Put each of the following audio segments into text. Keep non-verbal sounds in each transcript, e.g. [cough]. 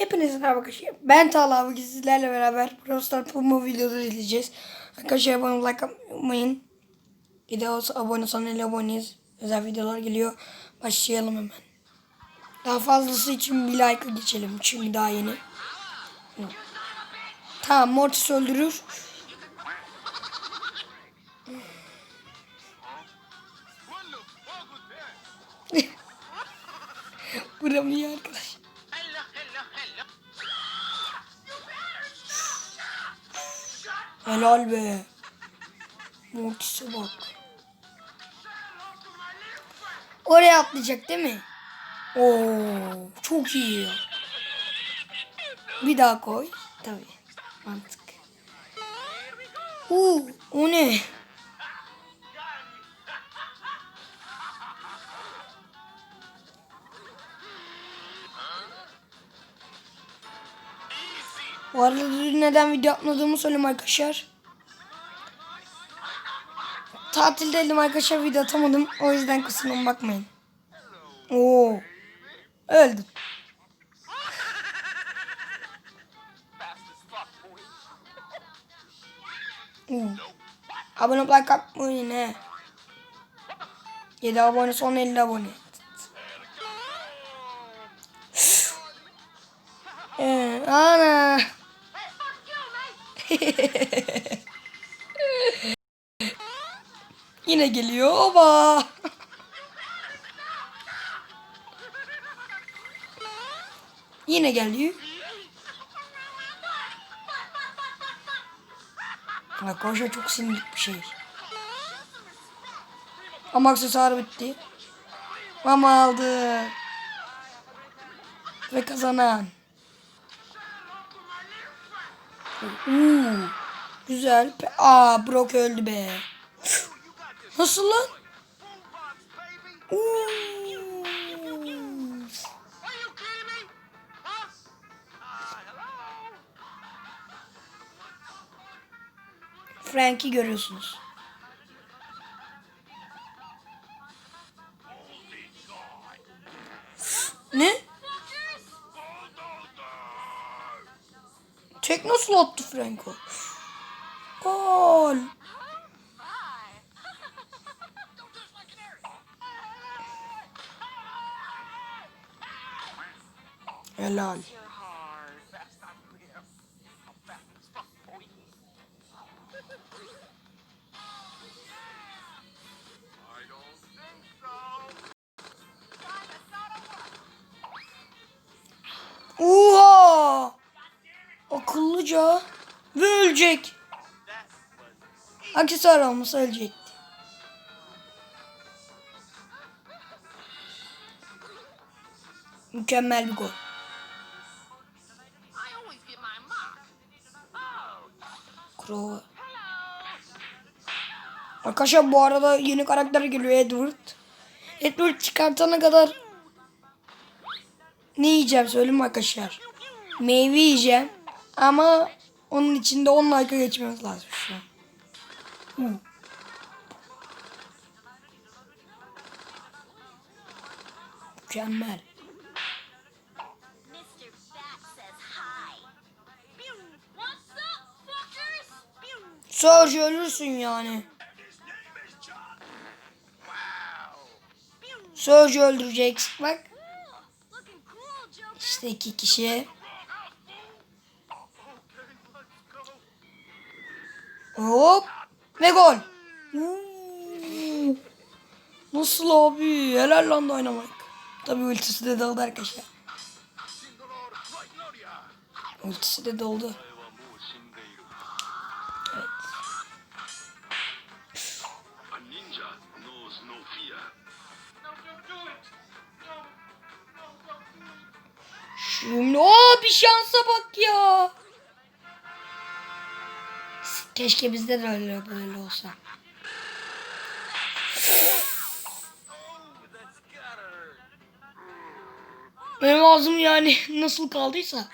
Merhaba arkadaşlar. Ben Talha bugün sizlerle beraber Stars promo videoları izleyeceğiz. Arkadaşlar olmayı, like atmayın. Bir de olsa abone olsanız aboneyiz. Özel videolar geliyor. Başlayalım hemen. Daha fazlası için bir like geçelim. Çünkü daha yeni. Tamam Mortis öldürür. [laughs] Vuramıyor arkadaş. Helal be. Mortis'e bak. Oraya atlayacak değil mi? Oo, çok iyi. Bir daha koy. Tabii. Mantık. Uuu, o ne? Bu arada dün neden video atmadığımı söyleyeyim arkadaşlar. Tatildeydim arkadaşlar video atamadım. O yüzden kusuruma bakmayın. Oo. Öldüm. Abone ol like atmayın he. 7 abone son 50 abone. Ee, ana. [laughs] Yine geliyor oba. Yine geliyor. Arkadaşlar çok sinirlik bir şey. Ama aksesuar bitti. Ama aldı. Ve kazanan. Uuu. Güzel. Aa Brock öldü be. Nasıl lan? Uh, hello? Frank'i görüyorsunuz. Nasıl attı Franco? Gol. Helal. Akıllıca. Ve ölecek. Aksesuar olmasa ölecekti. Mükemmel bir gol. Crow. Arkadaşlar bu arada yeni karakter geliyor Edward. Edward çıkartana kadar ne yiyeceğim söyleyeyim arkadaşlar. Meyve yiyeceğim. Ama onun içinde 10 like'a geçmemiz lazım şu an. Hı. Mükemmel. Surge ölürsün yani. Surge öldüreceksin bak. İşte iki kişi. Hop. Ve gol. Oo. Nasıl abi? Helal lan oynamak. Tabii ultisi de doldu arkadaşlar. Ultisi de doldu. Şimdi o bir şansa bak ya. Keşke bizde de öyle böyle olsa. Benim ağzım yani nasıl kaldıysa.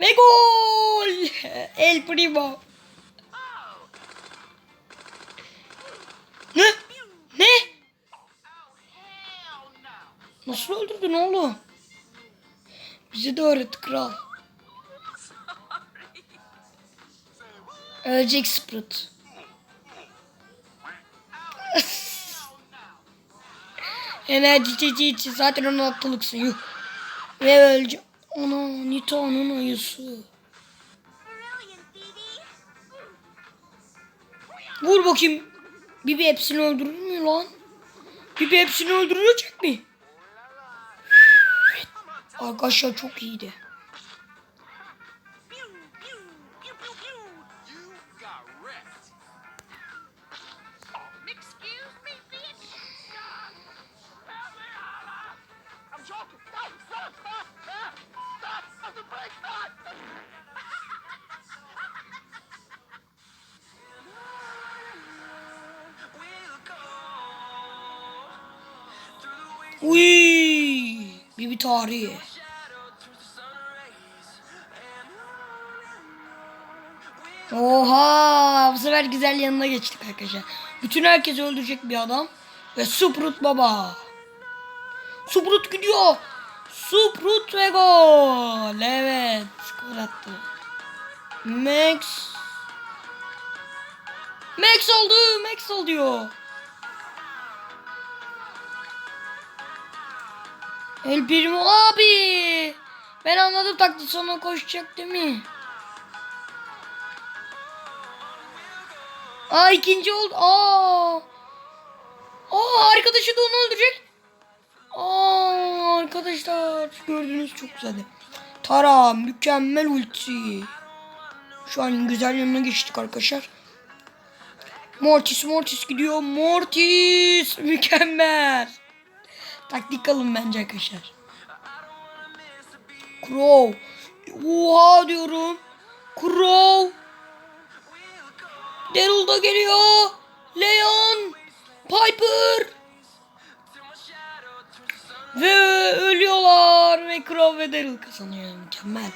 Ve gol! El Primo. Ne? Ne? Nasıl öldürdün oğlum? Bize de öğret kral. Ölecek Sprut. [laughs] Enerji içeceği için zaten 16'lıksın yuh. Ve ölecek. Ana Nita'nın ayısı. Brilliant, Phoebe. Vur bakayım. Bibi hepsini öldürür mü lan? Bibi hepsini öldürecek mi? Arkadaşlar çok iyiydi. Uy, Bibi tarihi. Oha, bu sefer güzel yanına geçtik arkadaşlar. Bütün herkesi öldürecek bir adam. Ve Suprut baba. Suprut gidiyor. Suprut ve gol. Evet, skor attı. Max. Max oldu, Max oldu El Primo abi. Ben anladım taklit sonra koşacak değil mi? Aa ikinci oldu. Aa. Aa arkadaşı da onu öldürecek. Aa arkadaşlar gördünüz çok güzeldi. Tara mükemmel ulti. Şu an güzel yanına geçtik arkadaşlar. Mortis Mortis gidiyor. Mortis mükemmel. Taktik alın bence arkadaşlar. Crow. Oha diyorum. Crow. Daryl da geliyor. Leon. Piper. Ve ölüyorlar. Ve Crow ve Daryl kazanıyor. Mükemmel.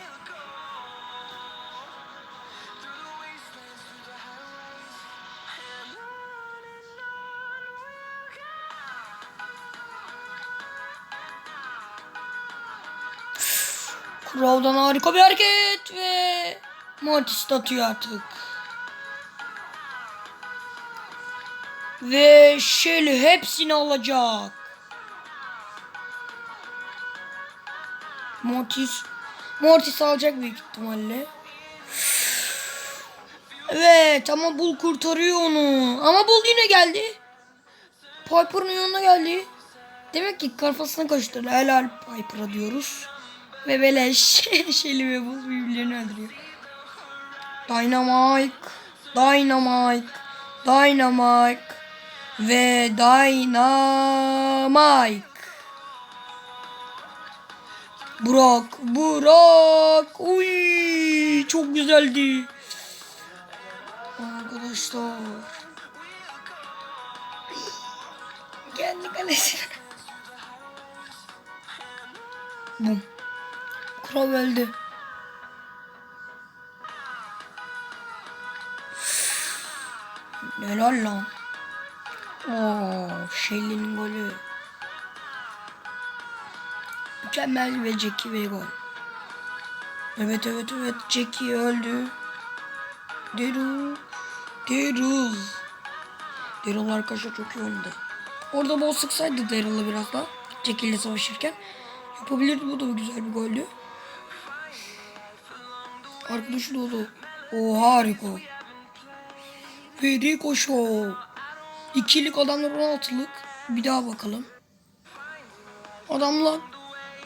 Crow'dan harika bir hareket ve Mortis atıyor artık. Ve Shelly hepsini alacak. Mortis Mortis alacak büyük ihtimalle. Evet ama Bull kurtarıyor onu. Ama Bull yine geldi. Piper'ın yanına geldi. Demek ki kafasına kaçtı. Helal Piper'a diyoruz. Ve beleş [laughs] Shelly ve Bull birbirlerini öldürüyor. Dynamite. Dynamite. Dynamite. Ve Dynamite. Burak. Burak. Uy, çok güzeldi. Arkadaşlar. Kendi kalesine. Bum. Kral öldü. Helal lan. Oo, Shelly'nin golü. Mükemmel ve Jackie ve gol. Evet evet evet Jackie öldü. Daryl. Daryl. Daryl arkadaşlar çok iyi oynadı. Orada bol sıksaydı Daryl'la biraz daha. Jackie ile savaşırken. Yapabilirdi bu da güzel bir goldü. Arkadaşı da oldu. O harika. Ve Rico Show. İkilik adamlar 16'lık. Bir daha bakalım. Adamlar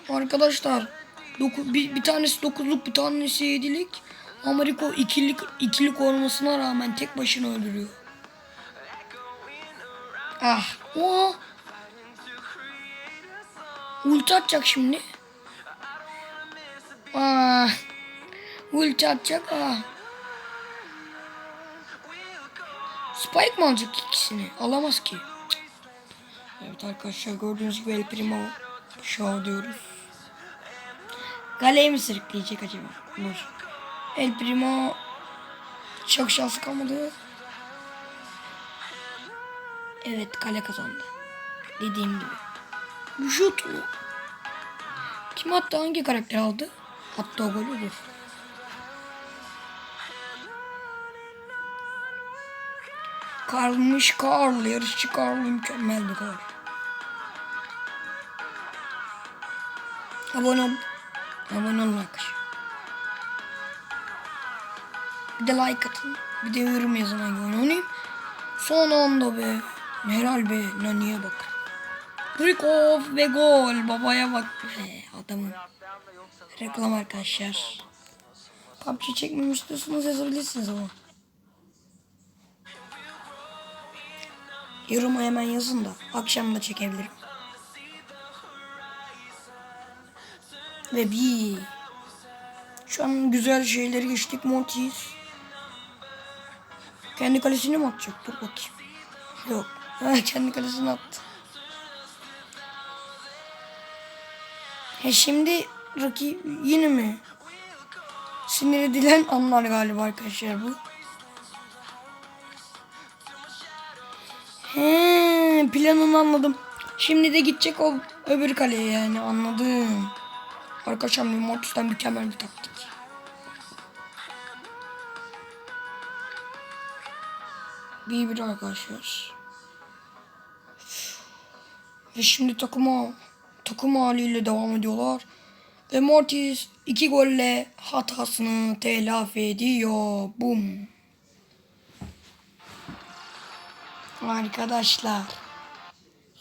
arkadaşlar doku, bir, bir tanesi 9'luk bir tanesi 7'lik. Ama Rico ikilik, ikilik olmasına rağmen tek başına öldürüyor. Ah. O. Ulti atacak şimdi. Ah. Ulti atacak. Ah. Spike mı alacak ikisini? Alamaz ki. Evet arkadaşlar gördüğünüz gibi El Primo Show diyoruz. Galeye mi sırıklayacak acaba? Dur. El Primo çok şansı kalmadı. Evet kale kazandı. Dediğim gibi. Şut mu? Kim attı? Hangi karakter aldı? Attı o golü dur. Karl'mış Karl. Yarışçı Karl mükemmel bir Karl. Abone ol. Abone olun arkadaşlar. Bir de like atın. Bir de yorum yazın hangi oyun oynayayım. Son anda be. Helal be. Nani'ye bak. Rikov ve gol. Babaya bak be. Adamın. Reklam arkadaşlar. PUBG çekmemi istiyorsanız yazabilirsiniz ama. Yoruma hemen yazın da akşam da çekebilirim. Ve bir şu an güzel şeyleri geçtik Montis. Kendi kalesine mi atacak? Dur bakayım. Yok. [laughs] Kendi kalesine attı. He şimdi rakip yine mi? Sinir edilen anlar galiba arkadaşlar bu. Planını anladım. Şimdi de gidecek o öbür kaleye yani anladım. Arkadaşlar Mortis'ten mükemmel bir taktik. Bir bir arkadaşlar. Ve şimdi takıma takım haliyle devam ediyorlar. Ve Mortis iki golle hatasını telafi ediyor. Bum. Arkadaşlar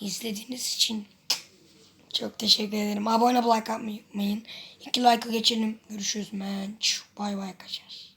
izlediğiniz için çok teşekkür ederim. Abone like atmayı unutmayın. İki like'a geçelim. Görüşürüz men. Bay bay arkadaşlar.